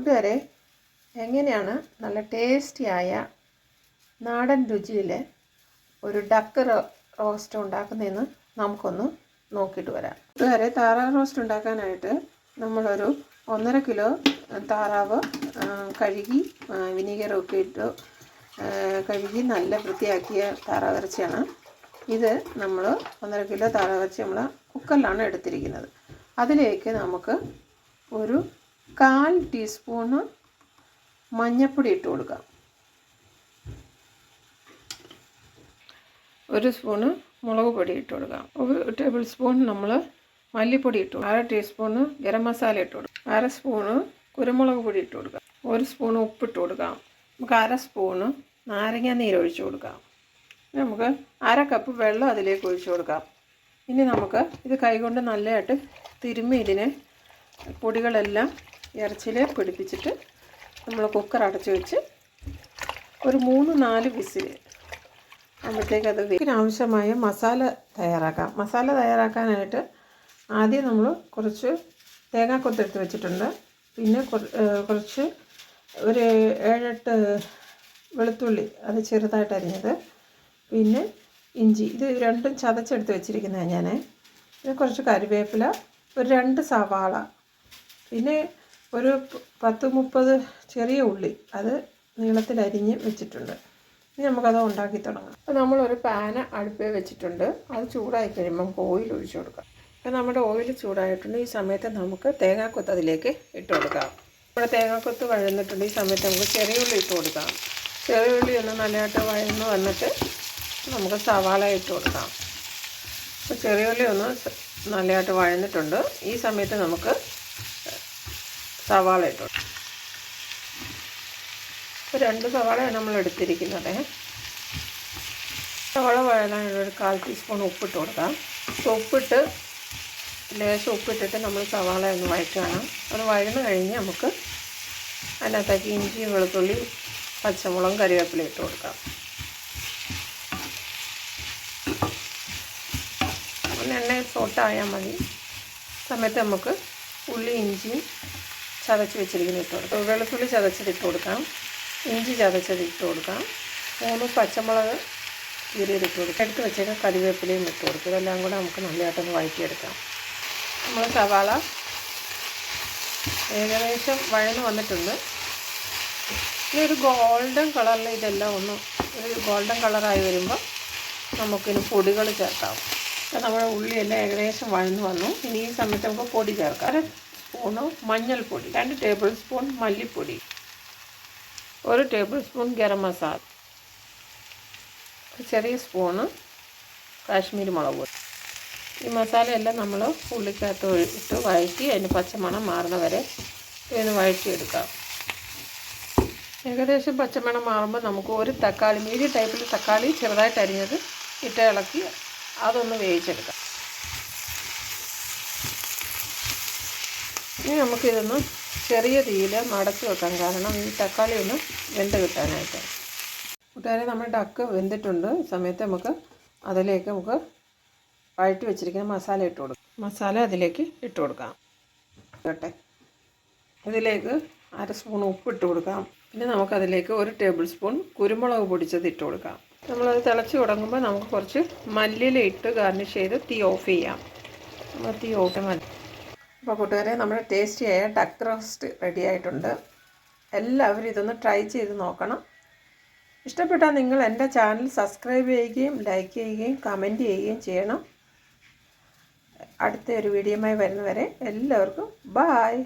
കൂട്ടുകാരെ എങ്ങനെയാണ് നല്ല ടേസ്റ്റിയായ നാടൻ രുചിയിൽ ഒരു ഡക്ക് റോസ്റ്റ് ഉണ്ടാക്കുന്നതെന്ന് നമുക്കൊന്ന് നോക്കിയിട്ട് വരാം. കൂട്ടുകാരെ താറാവ് റോസ്റ്റ് ഉണ്ടാക്കാനായിട്ട് നമ്മളൊരു ഒന്നര കിലോ താറാവ് കഴുകി വിനീഗറൊക്കെ ഇട്ട് കഴുകി നല്ല വൃത്തിയാക്കിയ താറാവ് ഇറച്ചിയാണ്. ഇത് നമ്മൾ ഒന്നര കിലോ താറാവ് ഇറച്ചി നമ്മൾ കുക്കറിലാണ് എടുത്തിരിക്കുന്നത്. അതിലേക്ക് നമുക്ക് ഒരു കാൽ ടീസ്പൂണ് മഞ്ഞൾപ്പൊടി ഇട്ട് കൊടുക്കുക. ഒരു സ്പൂണ് മുളക് പൊടി ഇട്ട് കൊടുക്കാം ഒരു ടേബിൾ സ്പൂൺ നമ്മൾ മല്ലിപ്പൊടി ഇട്ടു അര ടീസ്പൂണ് ഗരം മസാല ഇട്ട് കൊടുക്കാം അര സ്പൂണ് കുരുമുളക് പൊടി ഇട്ട് കൊടുക്കാം ഒരു സ്പൂണ് ഉപ്പിട്ട് കൊടുക്കാം നമുക്ക് അര സ്പൂണ് നാരങ്ങ നീര് ഒഴിച്ചു കൊടുക്കാം നമുക്ക് അര കപ്പ് വെള്ളം അതിലേക്ക് ഒഴിച്ചു കൊടുക്കാം ഇനി നമുക്ക് ഇത് കൈകൊണ്ട് നല്ലതായിട്ട് തിരുമ്മി ഇതിനെ പൊടികളെല്ലാം ഇറച്ചിയിൽ പിടിപ്പിച്ചിട്ട് നമ്മൾ കുക്കർ അടച്ചു വെച്ച് ഒരു മൂന്ന് നാല് വിസിൽ ആകുമ്പോഴത്തേക്ക് അത് ഇതിന് ആവശ്യമായ മസാല തയ്യാറാക്കാം. മസാല തയ്യാറാക്കാനായിട്ട് ആദ്യം നമ്മൾ കുറച്ച് തേങ്ങാക്കൊത്തെടുത്ത് വെച്ചിട്ടുണ്ട്. പിന്നെ കുറച്ച് ഒരു ഏഴെട്ട് വെളുത്തുള്ളി അത് ചെറുതായിട്ട് അരിഞ്ഞത്. പിന്നെ ഇഞ്ചി. ഇത് രണ്ടും ചതച്ചെടുത്ത് വെച്ചിരിക്കുന്നതാണ് ഞാൻ പിന്നെ കുറച്ച് കറിവേപ്പില ഒരു രണ്ട് സവാള. പിന്നെ ഒരു പത്ത് മുപ്പത് ചെറിയ ഉള്ളി അത് നീളത്തിൽ അരിഞ്ഞ് വെച്ചിട്ടുണ്ട്. ഇനി നമുക്കത് ഉണ്ടാക്കി തുടങ്ങാം. അപ്പോൾ നമ്മളൊരു പാന അടുപ്പിൽ വെച്ചിട്ടുണ്ട്. അത് ചൂടായി കഴിയുമ്പോൾ നമുക്ക് ഓയിൽ ഒഴിച്ചു കൊടുക്കാം. അപ്പോൾ നമ്മുടെ ഓയിൽ ചൂടായിട്ടുണ്ട്. ഈ സമയത്ത് നമുക്ക് തേങ്ങാക്കൊത്ത് അതിലേക്ക് ഇട്ട് കൊടുക്കാം. നമ്മുടെ തേങ്ങാക്കൊത്ത് വഴന്നിട്ടുണ്ട്. ഈ സമയത്ത് നമുക്ക് ചെറിയ ഉള്ളി ഇട്ട് കൊടുക്കാം. ചെറിയ ഉള്ളി ഒന്ന് നല്ലതായിട്ട് വഴന്ന് വന്നിട്ട് നമുക്ക് സവാള ഇട്ട് കൊടുക്കാം. അപ്പോൾ ചെറിയ ഉള്ളി ഒന്ന് നല്ലതായിട്ട് വഴന്നിട്ടുണ്ട്. ഈ സമയത്ത് നമുക്ക് സവാള ഇട്ടു രണ്ട് സവാളയാണ് നമ്മൾ എടുത്തിരിക്കുന്നത്. സവാള വഴലാനുള്ള ഒരു കാൽ ടീസ്പൂൺ ഉപ്പിട്ട് കൊടുക്കാം. അപ്പോൾ ഉപ്പിട്ട് ലേശം ഉപ്പിട്ടിട്ട് നമ്മൾ സവാള ഒന്ന് വഴറ്റുകയാണ്. അത് വഴന്ന് കഴിഞ്ഞ് നമുക്ക് അതിനകത്തേക്ക് ഇഞ്ചി വെളുത്തുള്ളി പച്ചമുളകും കറിവേപ്പില ഇട്ട് കൊടുക്കാം. ഒന്ന് എണ്ണയിൽ സോട്ടായാൽ മതി. സമയത്ത് നമുക്ക് ഉള്ളി ഇഞ്ചിയും ചതച്ച് വെച്ചിരിക്കുന്ന ഇട്ട് കൊടുക്കാം. വെളുത്തുള്ളി ചതച്ചത് ഇട്ട് കൊടുക്കാം. ഇഞ്ചി ചതച്ചത് ഇട്ട് കൊടുക്കാം. മൂന്ന് പച്ചമുളക് കീറിയത് ഇട്ട് കൊടുക്കാം. എടുത്ത് വെച്ചേക്കാം കറിവേപ്പിലയും ഇട്ട് കൊടുക്കും. ഇതെല്ലാം കൂടെ നമുക്ക് നല്ലതായിട്ടൊന്ന് വഴറ്റിയെടുക്കാം. നമ്മൾ സവാള ഏകദേശം വഴന്ന് വന്നിട്ടുണ്ട്. ഇനി ഒരു ഗോൾഡൻ കളറിൽ ഇതെല്ലാം ഒന്ന് ഒരു ഗോൾഡൻ കളറായി വരുമ്പോൾ നമുക്കിനി പൊടികൾ ചേർക്കാം. അപ്പോൾ നമ്മുടെ ഉള്ളിയെല്ലാം ഏകദേശം വഴന്ന് വന്നു. ഇനി ഈ സമയത്ത് നമുക്ക് പൊടി ചേർക്കാം. സ്പൂണ് മഞ്ഞൾപ്പൊടി രണ്ട് ടേബിൾ സ്പൂൺ മല്ലിപ്പൊടി ഒരു ടേബിൾ സ്പൂൺ ഗരം മസാല ചെറിയ സ്പൂണ് കാശ്മീരി മുളക് പൊടി. ഈ മസാലയെല്ലാം നമ്മൾ ഉള്ളിക്കകത്ത് ഇട്ട് വഴറ്റി അതിന് പച്ചമണം മാറുന്ന വരെ വഴറ്റിയെടുക്കാം. ഏകദേശം പച്ചമണം മാറുമ്പോൾ നമുക്ക് ഒരു തക്കാളി മീഡിയം ടൈപ്പിൽ തക്കാളി ചെറുതായിട്ട് അരിഞ്ഞത് ഇട്ട് ഇളക്കി അതൊന്ന് വേവിച്ചെടുക്കാം. ഇനി നമുക്കിതൊന്ന് ചെറിയ തീയിൽ മടക്കി വെക്കാം. കാരണം ഈ തക്കാളി ഒന്ന് വെന്ത് കിട്ടാനായിട്ട്. കൂട്ടുകാരെ നമ്മൾ ഡക്ക് വെന്തിട്ടുണ്ട്. സമയത്ത് നമുക്ക് അതിലേക്ക് നമുക്ക് വഴറ്റി വെച്ചിരിക്കുന്ന മസാല ഇട്ട് കൊടുക്കാം. മസാല അതിലേക്ക് ഇട്ട് കൊടുക്കാം. കേട്ടെ ഇതിലേക്ക് അര സ്പൂൺ ഉപ്പ് ഇട്ട് കൊടുക്കാം. പിന്നെ നമുക്കതിലേക്ക് ഒരു ടേബിൾ സ്പൂൺ കുരുമുളക് പൊടിച്ചത് ഇട്ട് കൊടുക്കാം. നമ്മളത് തിളച്ച് തുടങ്ങുമ്പോൾ നമുക്ക് കുറച്ച് മല്ലിയില ഇട്ട് ഗാർണിഷ് ചെയ്ത് തീ ഓഫ് ചെയ്യാം. നമ്മൾ തീ ഓഫ് മതി അപ്പോൾ കൂട്ടുകാരെ നമ്മുടെ ടേസ്റ്റിയായ ഡക്ക് റോസ്റ്റ് റെഡി ആയിട്ടുണ്ട്. എല്ലാവരും ഇതൊന്ന് ട്രൈ ചെയ്ത് നോക്കണം. ഇഷ്ടപ്പെട്ടാൽ നിങ്ങൾ എന്റെ ചാനൽ സബ്സ്ക്രൈബ് ചെയ്യുകയും ലൈക്ക് ചെയ്യുകയും കമന്റ് ചെയ്യുകയും ചെയ്യണം. അടുത്ത ഒരു വീഡിയോയുമായി വരുന്നവരെ എല്ലാവർക്കും ബായ്